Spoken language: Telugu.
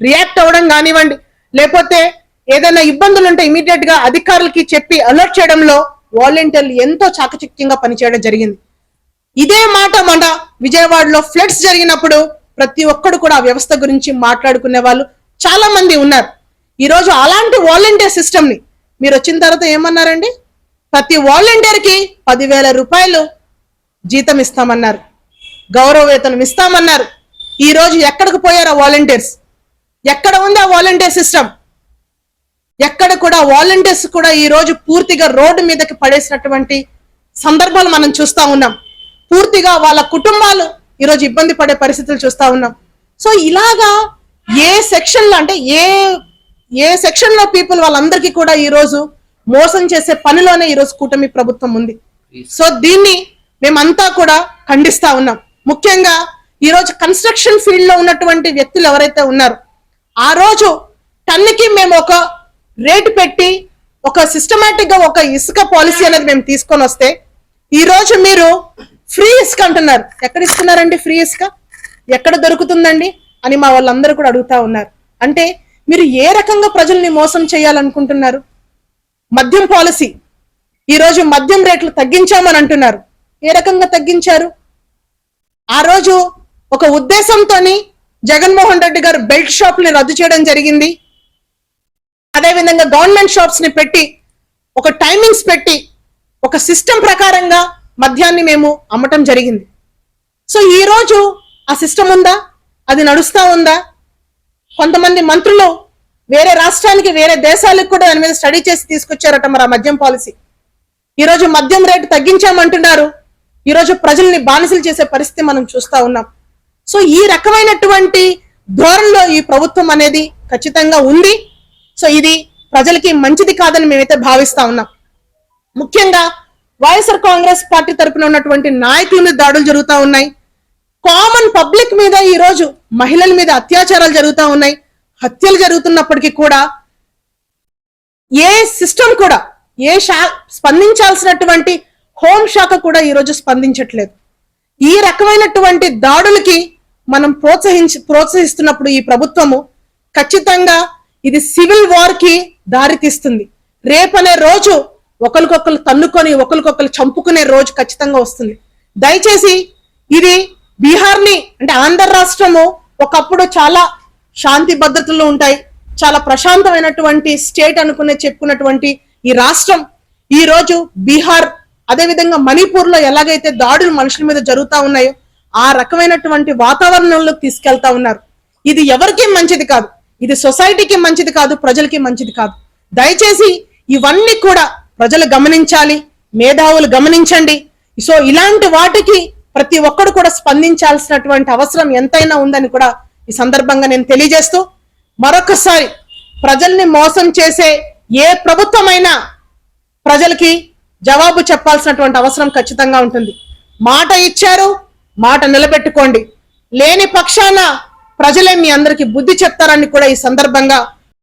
రియాక్ట్ అవ్వడం కానివ్వండి లేకపోతే ఏదైనా ఇబ్బందులు ఉంటే ఇమీడియట్గా అధికారులకి చెప్పి అలర్ట్ చేయడంలో వాలంటీర్లు ఎంతో చాకచక్యంగా పనిచేయడం జరిగింది. ఇదే మాట మన విజయవాడలో ఫ్లడ్స్ జరిగినప్పుడు ప్రతి ఒక్కడు కూడా ఆ వ్యవస్థ గురించి మాట్లాడుకునే వాళ్ళు చాలా మంది ఉన్నారు. ఈరోజు అలాంటి వాలంటీర్ సిస్టమ్ని మీరు వచ్చిన తర్వాత ఏమన్నారండి? ప్రతి వాలంటీర్కి పదివేల రూపాయలు జీతం ఇస్తామన్నారు. గౌరవ వేతనం ఇస్తామన్నారు. ఈ రోజు ఎక్కడికి పోయారు ఆ వాలంటీర్స్? ఎక్కడ ఉంది ఆ వాలంటీర్ సిస్టమ్? ఎక్కడ కూడా వాలంటీర్స్ కూడా ఈ రోజు పూర్తిగా రోడ్డు మీదకి పడేసినటువంటి సందర్భాలు మనం చూస్తా ఉన్నాం. పూర్తిగా వాళ్ళ కుటుంబాలు ఈరోజు ఇబ్బంది పడే పరిస్థితులు చూస్తా ఉన్నాం. సో ఇలాగా ఏ సెక్షన్లో అంటే ఏ ఏ సెక్షన్లో పీపుల్ వాళ్ళందరికీ కూడా ఈరోజు మోసం చేసే పనిలోనే ఈ రోజు కూటమి ప్రభుత్వం ఉంది. సో దీన్ని మేమంతా కూడా ఖండిస్తా ఉన్నాం. ముఖ్యంగా ఈరోజు కన్స్ట్రక్షన్ ఫీల్డ్లో ఉన్నటువంటి వ్యక్తులు ఎవరైతే ఉన్నారో ఆ రోజు టన్నుకి మేము ఒక రేటు పెట్టి ఒక సిస్టమేటిక్గా ఒక ఇసుక పాలసీ అనేది మేము తీసుకొని వస్తే ఈ రోజు మీరు ఫ్రీ ఇసుక అంటున్నారు. ఎక్కడ ఇస్తున్నారండి ఫ్రీ ఇసుక? ఎక్కడ దొరుకుతుందండి? అని మా వాళ్ళందరూ కూడా అడుగుతా ఉన్నారు. అంటే మీరు ఏ రకంగా ప్రజల్ని మోసం చేయాలనుకుంటున్నారు? మద్యం పాలసీ ఈ రోజు మద్యం రేట్లు తగ్గించామని అంటున్నారు. ఏ రకంగా తగ్గించారు? ఆ రోజు ఒక ఉద్దేశంతోని జగన్మోహన్ రెడ్డి గారు బెల్ట్ షాప్ని రద్దు చేయడం జరిగింది. అదేవిధంగా గవర్నమెంట్ షాప్స్ని పెట్టి ఒక టైమింగ్స్ పెట్టి ఒక సిస్టమ్ ప్రకారంగా మద్యాన్ని మేము అమ్మటం జరిగింది. సో ఈ రోజు ఆ సిస్టమ్ ఉందా? అది నడుస్తూ ఉందా? కొంతమంది మంత్రులు వేరే రాష్ట్రానికి వేరే దేశాలకు కూడా దాని మీద స్టడీ చేసి తీసుకొచ్చారట మరి ఆ మద్యం పాలసీ. ఈరోజు మద్యం రేటు తగ్గించామంటున్నారు. ఈ రోజు ప్రజల్ని బానిసలు చేసే పరిస్థితి మనం చూస్తా ఉన్నాం. సో ఈ రకమైనటువంటి ధోరణిలో ఈ ప్రభుత్వం అనేది ఖచ్చితంగా ఉంది. సో ఇది ప్రజలకి మంచిది కాదని మేమైతే భావిస్తా ఉన్నాం. ముఖ్యంగా వైఎస్ఆర్ కాంగ్రెస్ పార్టీ తరపున ఉన్నటువంటి నాయకుల మీద దాడులు జరుగుతూ ఉన్నాయి. కామన్ పబ్లిక్ మీద ఈ రోజు మహిళల మీద అత్యాచారాలు జరుగుతూ ఉన్నాయి. హత్యలు జరుగుతున్నప్పటికీ కూడా ఏ సిస్టమ్ కూడా ఏ శా స్పందించాల్సినటువంటి హోం శాఖ కూడా ఈ రోజు స్పందించట్లేదు. ఈ రకమైనటువంటి దాడులకి మనం ప్రోత్సహించి ప్రోత్సహిస్తున్నప్పుడు ఈ ప్రభుత్వము ఖచ్చితంగా ఇది సివిల్ వార్కి దారితీస్తుంది. రేపనే రోజు ఒకరికొకరు తన్నుకొని ఒకరికొకరు చంపుకునే రోజు ఖచ్చితంగా వస్తుంది. దయచేసి ఇది బీహార్ని అంటే ఆంధ్ర రాష్ట్రము ఒకప్పుడు చాలా శాంతి భద్రతలు ఉంటాయి చాలా ప్రశాంతమైనటువంటి స్టేట్ అనుకునే చెప్పుకున్నటువంటి ఈ రాష్ట్రం ఈ రోజు బీహార్ అదేవిధంగా మణిపూర్లో ఎలాగైతే దాడులు మనుషుల మీద జరుగుతూ ఉన్నాయో ఆ రకమైనటువంటి వాతావరణంలోకి తీసుకెళ్తా ఉన్నారు. ఇది ఎవరికి మంచిది కాదు. ఇది సొసైటీకి మంచిది కాదు ప్రజలకి మంచిది కాదు. దయచేసి ఇవన్నీ కూడా ప్రజలు గమనించాలి మేధావులు గమనించండి. సో ఇలాంటి వాటికి ప్రతి ఒక్కరు కూడా స్పందించాల్సినటువంటి అవసరం ఎంతైనా ఉందని కూడా ఈ సందర్భంగా నేను తెలియజేస్తూ మరొకసారి ప్రజల్ని మోసం చేసే ఏ ప్రభుత్వమైనా ప్రజలకి జవాబు చెప్పాల్సినటువంటి అవసరం ఖచ్చితంగా ఉంటుంది. మాట ఇచ్చారు మాట నిలబెట్టుకోండి. లేని పక్షాన ప్రజలే మీ అందరికి బుద్ధి చెప్తారని కూడా ఈ సందర్భంగా